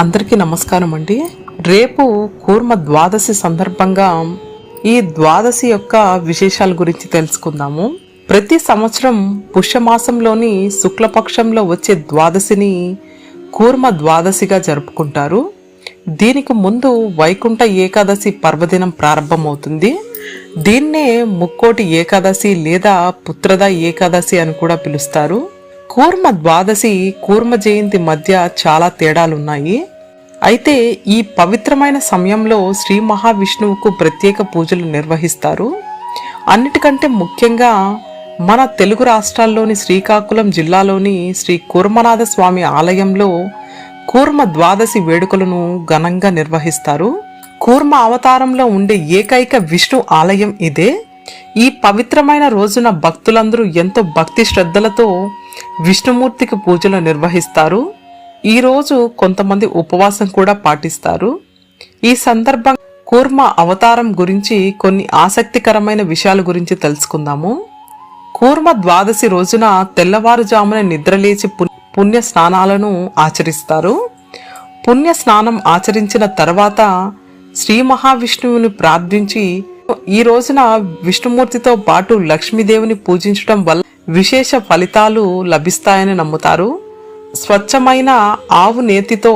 అందరికీ నమస్కారం అండి. రేపు కూర్మ ద్వాదశి సందర్భంగా ఈ ద్వాదశి యొక్క విశేషాల గురించి తెలుసుకుందాము. ప్రతి సంవత్సరం పుష్యమాసంలోని శుక్లపక్షంలో వచ్చే ద్వాదశిని కూర్మ ద్వాదశిగా జరుపుకుంటారు. దీనికి ముందు వైకుంఠ ఏకాదశి పర్వదినం ప్రారంభమవుతుంది. దీన్నే ముక్కోటి ఏకాదశి లేదా పుత్రద ఏకాదశి అని కూడా పిలుస్తారు. కూర్మ ద్వాదశి కూర్మ జయంతి మధ్య చాలా తేడాలున్నాయి. అయితే ఈ పవిత్రమైన సమయంలో శ్రీ మహావిష్ణువుకు ప్రత్యేక పూజలు నిర్వహిస్తారు. అన్నిటికంటే ముఖ్యంగా మన తెలుగు రాష్ట్రాల్లోని శ్రీకాకుళం జిల్లాలోని శ్రీ కూర్మనాథ స్వామి ఆలయంలో కూర్మ ద్వాదశి వేడుకలను ఘనంగా నిర్వహిస్తారు. కూర్మ అవతారంలో ఉండే ఏకైక విష్ణు ఆలయం ఇదే. ఈ పవిత్రమైన రోజున భక్తులందరూ ఎంతో భక్తి శ్రద్ధలతో విష్ణుమూర్తికి పూజలు నిర్వహిస్తారు. ఈరోజు కొంతమంది ఉపవాసం కూడా పాటిస్తారు. ఈ సందర్భం కూర్మ అవతారం గురించి కొన్ని ఆసక్తికరమైన విషయాల గురించి తెలుసుకుందాము. కూర్మ ద్వాదశి రోజున తెల్లవారుజామున నిద్రలేచి పుణ్య స్నానాలను ఆచరిస్తారు. పుణ్య స్నానం ఆచరించిన తర్వాత శ్రీ మహావిష్ణువుని ప్రార్థించి ఈ రోజున విష్ణుమూర్తితో పాటు లక్ష్మీదేవిని పూజించడం వల్ల విశేష ఫలితాలు లభిస్తాయని నమ్ముతారు. స్వచ్ఛమైన ఆవు నేతితో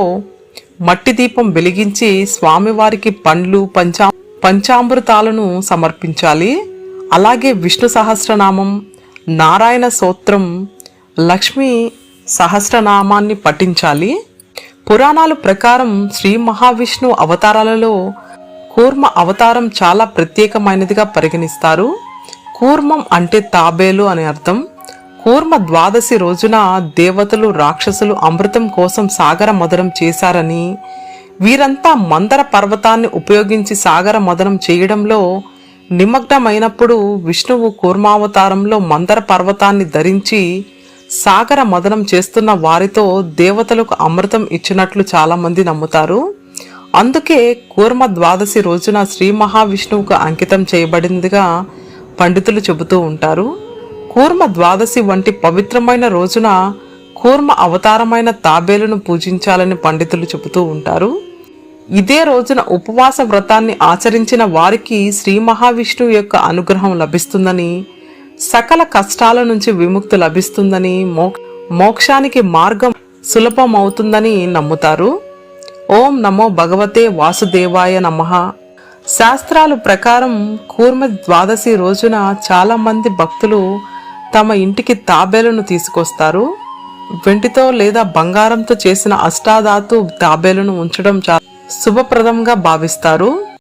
మట్టి దీపం వెలిగించి స్వామివారికి పండ్లు పంచా పంచామృతాలను సమర్పించాలి. అలాగే విష్ణు సహస్రనామం నారాయణ సూత్రం లక్ష్మి సహస్రనామాన్ని పఠించాలి. పురాణాల ప్రకారం శ్రీ మహావిష్ణు అవతారాలలో కూర్మ అవతారం చాలా ప్రత్యేకమైనదిగా పరిగణిస్తారు. కూర్మం అంటే తాబేలు అని అర్థం. కూర్మ ద్వాదశి రోజున దేవతలు రాక్షసులు అమృతం కోసం సాగర మదనం చేశారని వీరంతా మందర పర్వతాన్ని ఉపయోగించి సాగర మదనం చేయడంలో నిమగ్నమైనప్పుడు విష్ణువు కూర్మావతారంలో మందర పర్వతాన్ని ధరించి సాగర మదనం చేస్తున్న వారితో దేవతలకు అమృతం ఇచ్చినట్లు చాలామంది నమ్ముతారు. అందుకే కూర్మ ద్వాదశి రోజున శ్రీ మహావిష్ణువుకు అంకితం చేయబడిందిగా పండితులు చెబుతూ ఉంటారు. కూర్మ ద్వాదశి వంటి పవిత్రమైన రోజున కూర్మ అవతారమైన తాబేలును పూజించాలని పండితులు చెబుతూ ఉంటారు. ఇదే రోజున ఉపవాస వ్రతాన్ని ఆచరించిన వారికి శ్రీ మహావిష్ణువు యొక్క అనుగ్రహం లభిస్తుందని సకల కష్టాల నుంచి విముక్తి లభిస్తుందని మో మోక్షానికి మార్గం సులభమవుతుందని నమ్ముతారు. ఓం నమో భగవతే వాసుదేవాయ నమః. శాస్త్రాలు ప్రకారం కూర్మ ద్వాదశి రోజున చాలామంది భక్తులు తమ ఇంటికి తాబేలును తీసుకొస్తారు. వెంటితో లేదా బంగారంతో చేసిన అష్టాధాతు తాబేలును ఉంచడం చాలా శుభప్రదంగా భావిస్తారు.